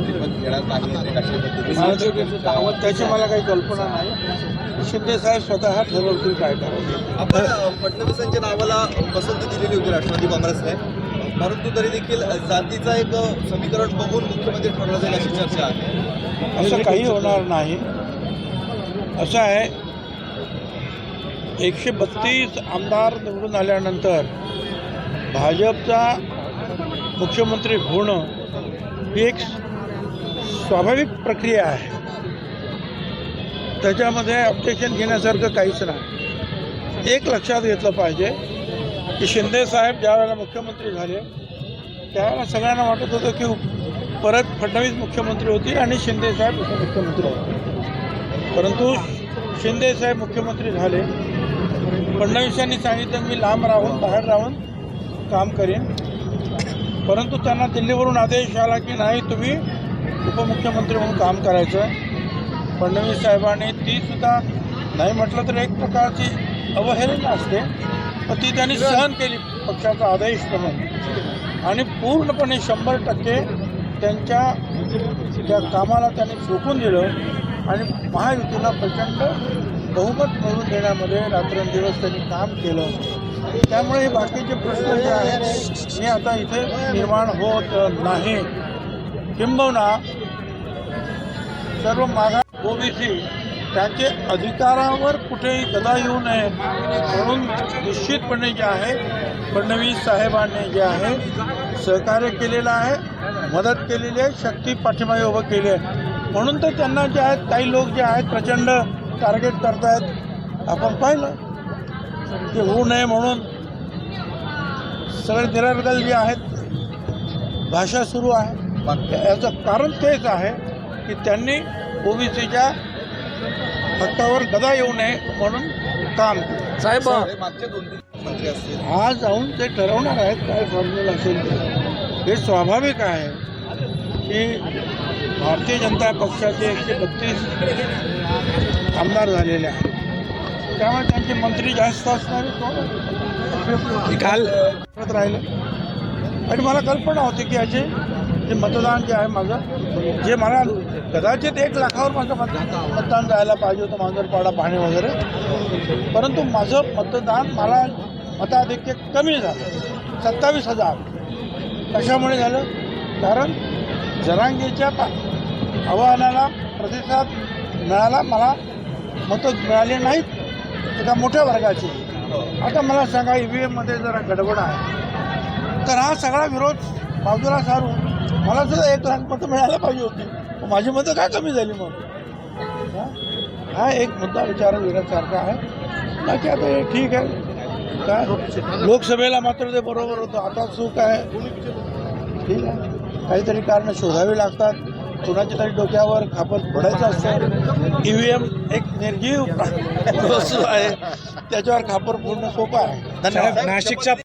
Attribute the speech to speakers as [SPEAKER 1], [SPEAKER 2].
[SPEAKER 1] मंत्रिपद घेणार नाही ते कशा पद्धतीने
[SPEAKER 2] मला त्याची मला काही कल्पना नाही. शिंदे साहेब स्वतः ठरवतील काय करायचं
[SPEAKER 1] आपण फडणवीसांच्या नावाला पसंती दिलेली होती राष्ट्रवादी काँग्रेसने. परंतु तरी देखील जातीचा एक समीकरण बघून मुख्यमंत्री ठरवलं जाईल अशी चर्चा आहे.
[SPEAKER 2] असं काही होणार नाही. असं आहे एकशे बत्तीस आमदार निवडून आल्यानंतर भाजपचा मुख्यमंत्री होणं ही एक स्वाभाविक प्रक्रिया आहे. त्याच्यामध्ये ऑब्जेक्शन घेण्यासारखं काहीच नाही. एक लक्षात घेतलं पाहिजे की शिंदे साहेब ज्यावेळेला मुख्यमंत्री झाले त्यावेळेला सगळ्यांना वाटत होतं की परत फडणवीस मुख्यमंत्री होतील आणि शिंदे साहेब उपमुख्यमंत्री होते परंतु शिंदे साहेब मुख्यमंत्री झाले फडणवीसांनी सांगितलं मी लांब राहून बाहेर राहून काम करेन. परंतु त्यांना दिल्लीवरून आदेश आला की नाही तुम्ही उपमुख्यमंत्री म्हणून काम करायचं फडणवीस साहेबांनी तीसुद्धा नाही म्हटलं तर एक प्रकारची अवहेलना असते. पण ती त्यांनी सहन केली पक्षाचा आदेश म्हणून आणि पूर्णपणे शंभर टक्के त्यांच्या त्या कामाला त्यांनी झोकून दिलं. आणि महायुतीला प्रचंड बहुमत मिळवून देण्यामध्ये रात्रंदिवस त्यांनी काम केलं. त्यामुळे हे बाकीचे प्रश्न जे आहेत हे आता इथे निर्माण होत नाही किंबहुना सर्व मागा ओबीसी त्यांचे अधिकारावर कुठेही गदा येऊ नये म्हणून निश्चितपणे जे आहे फडणवीस साहेबांनी जे आहे सहकार्य केलेलं आहे मदत केलेली आहे शक्ती पाठीमागे उभं केली आहे. म्हणून तर त्यांना जे आहेत काही लोक जे आहेत प्रचंड टार्गेट करतायत. आपण पाहिलं की होऊ नये म्हणून सगळे निरर्गल जे आहेत भाषा सुरू आहे. याचं कारण तेच आहे की त्यांनी ओबीसीच्या हक्कावर गदा येऊ नये म्हणून काम
[SPEAKER 3] साहेब
[SPEAKER 1] मागचे दोन तीन मंत्री असतील.
[SPEAKER 2] आज जाऊन ते ठरवणार आहेत काय फॉर्म्युला असेल ते. हे स्वाभाविक आहे की भारतीय जनता पक्षाचे एकशे बत्तीस आमदार झालेले आहेत. त्यामुळे त्यांचे मंत्री जास्त असणारे
[SPEAKER 3] काल
[SPEAKER 2] राहिलं. आणि मला कल्पना होती की याचे हे मतदान जे आहे माझं जे मला कदाचित एक लाखावर माझं मत मतदान जायला पाहिजे होतं मांजरपाडा पाहणे वगैरे. परंतु माझं मतदान मला मताधिक्य कमी झालं. सत्तावीस हजार. कशामुळे झालं? कारण जरांगीच्या आव्हानाला प्रतिसाद मिळाला मला मतं मिळाली नाहीत एका मोठ्या वर्गाची. आता मला सांगा ई व्ही एममध्ये जरा गडबड आहे. तर हा सगळा विरोध बाजूला सारून मला सुद्धा एक लाख मतं मिळायला पाहिजे होती. माझी मतं काय कमी झाली मग? हा? हा एक मुद्दा विचार घेण्यासारखा आहे. बाकी आता हे ठीक आहे. काय लोकसभेला मात्र ते बरोबर होतं. आता चूक आहे. ठीक आहे. काहीतरी कारणं शोधावी लागतात. कुणाच्या तरी डोक्यावर खापत पडायचं असतं. ई व्ही एम एक निर्जीव वस्तू आहे. त्याच्यावर खापर पूर्ण सोपं आहे. धन्यवाद.
[SPEAKER 3] नाशिकच्या